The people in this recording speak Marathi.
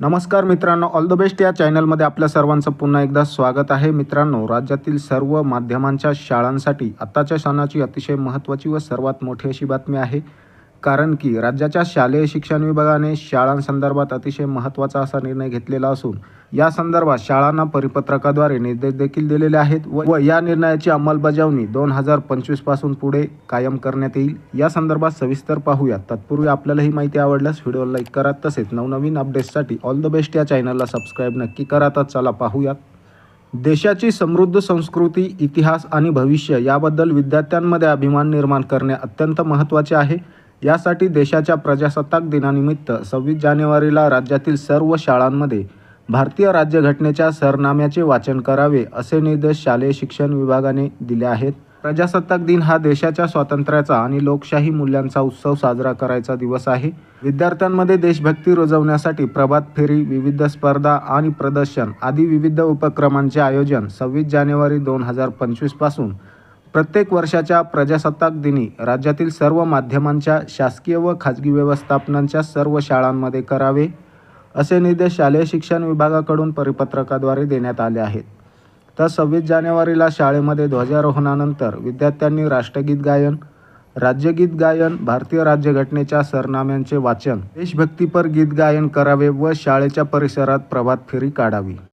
नमस्कार मित्रांनो ऑल द बेस्ट या चॅनलमध्ये आपल्या सर्वांचं पुन्हा एकदा स्वागत आहे. मित्रांनो राज्यातील सर्व माध्यमांच्या शाळांसाठी आत्ताच्या सणाची अतिशय महत्त्वाची व सर्वात मोठी अशी बातमी आहे. कारण की राज्याच्या शालेय शिक्षण विभागाने शाळांसंदर्भात अतिशय महत्त्वाचा असा निर्णय घेतलेला असून या संदर्भात शाळांना परिपत्रकाद्वारे निर्देश देखील दिलेले आहेत व व या निर्णयाची अंमलबजावणी दोन हजार पंचवीसपासून पुढे कायम करण्यात येईल. या संदर्भात सविस्तर पाहूया. तत्पूर्वी आपल्याला ही माहिती आवडल्यास व्हिडिओ लाईक करा. तसेच नवनवीन अपडेट्ससाठी ऑल द बेस्ट या चॅनलला सबस्क्राईब नक्की करा. तर चला पाहूयात. देशाची समृद्ध संस्कृती इतिहास आणि भविष्य याबद्दल विद्यार्थ्यांमध्ये अभिमान निर्माण करणे अत्यंत महत्त्वाचे आहे. यासाठी देशाच्या प्रजासत्ताक दिनानिमित्त सव्वीस जानेवारीला राज्यातील सर्व शाळांमध्ये भारतीय राज्यघटनेच्या सरनाम्याचे वाचन करावे असे निर्देश शालेय शिक्षण विभागाने दिले आहेत. प्रजासत्ताक दिन हा देशाच्या स्वातंत्र्याचा आणि लोकशाही मूल्यांचा उत्सव साजरा करायचा दिवस आहे. विद्यार्थ्यांमध्ये देशभक्ती रुजवण्यासाठी प्रभात फेरी विविध स्पर्धा आणि प्रदर्शन आदी विविध उपक्रमांचे आयोजन सव्वीस जानेवारी दोन हजार पंचवीसपासून प्रत्येक वर्षाच्या प्रजासत्ताक दिनी राज्यातील सर्व माध्यमांच्या शासकीय व खाजगी व्यवस्थापनांच्या सर्व शाळांमध्ये करावे असे निर्देश शालेय शिक्षण विभागाकडून परिपत्रकाद्वारे देण्यात आले आहेत. तर सव्वीस जानेवारीला शाळेमध्ये ध्वजारोहणानंतर विद्यार्थ्यांनी राष्ट्रगीत गायन राज्यगीत गायन भारतीय राज्यघटनेच्या सरनाम्यांचे वाचन देशभक्तीपर गीत गायन करावे व शाळेच्या परिसरात प्रभात फेरी काढावी.